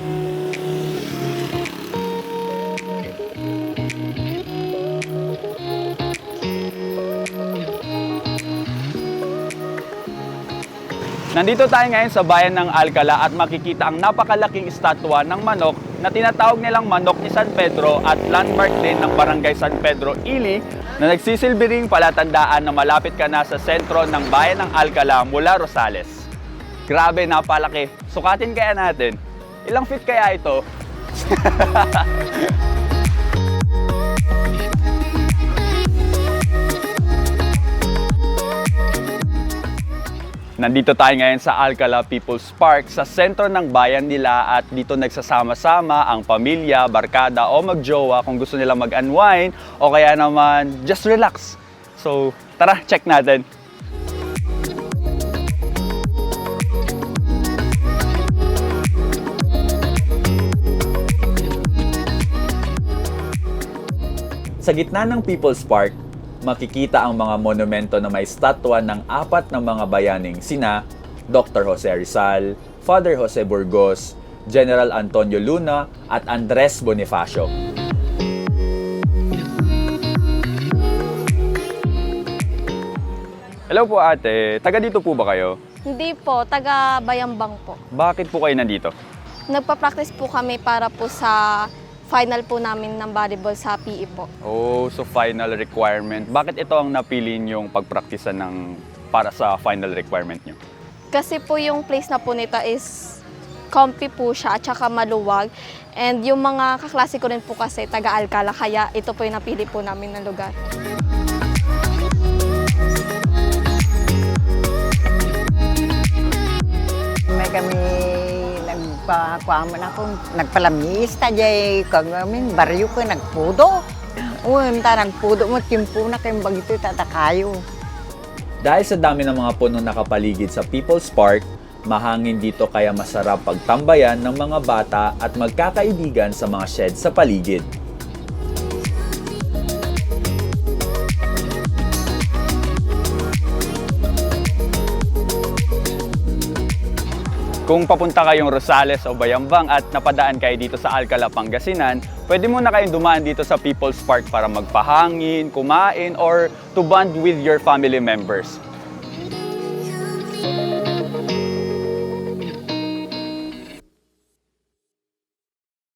Nandito tayo ngayon sa bayan ng Alcala at makikita ang napakalaking estatwa ng manok na tinatawag nilang manok ni San Pedro at landmark din ng barangay San Pedro, Ili na nagsisilbi ring palatandaan na malapit ka na sa sentro ng bayan ng Alcala mula Rosales. Grabe, napalaki. Sukatin kaya natin. Ilang feet kaya ito? Nandito tayo ngayon sa Alcala People's Park sa sentro ng bayan nila at dito nagsasama-sama ang pamilya, barkada o magjowa kung gusto nila mag-unwind o kaya naman just relax. So tara, check natin. Sa gitna ng People's Park, makikita ang mga monumento na may statwa ng apat ng mga bayaning sina Dr. Jose Rizal, Father Jose Burgos, General Antonio Luna at Andres Bonifacio. Hello po ate, taga dito po ba kayo? Hindi po, taga Bayambang po. Bakit po kayo nandito? Nagpa-practice po kami para po sa final po namin ng volleyball sa PE po. Oh, so final requirement. Bakit ito ang napili niyong pagpraktisan ng para sa final requirement niyo? Kasi po yung place na po nito is comfy po siya at saka maluwag. And yung mga kaklase ko rin po kasi taga Alcala, kaya ito po yung napili po namin na lugar. Nagpakuha man ako, nagpalamista jay kag amin baryo ko nagpudo. Uy, ta nagpudo mo timpo na kayong bagito tatakayo. Dahil sa dami ng mga punong nakapaligid sa People's Park, mahangin dito kaya masarap pagtambayan ng mga bata at magkakaibigan sa mga shed sa paligid. Kung papunta kayong Rosales o Bayambang at napadaan kayo dito sa Alcala, Pangasinan, pwede mo na kayong dumaan dito sa People's Park para magpahangin, kumain, or to bond with your family members.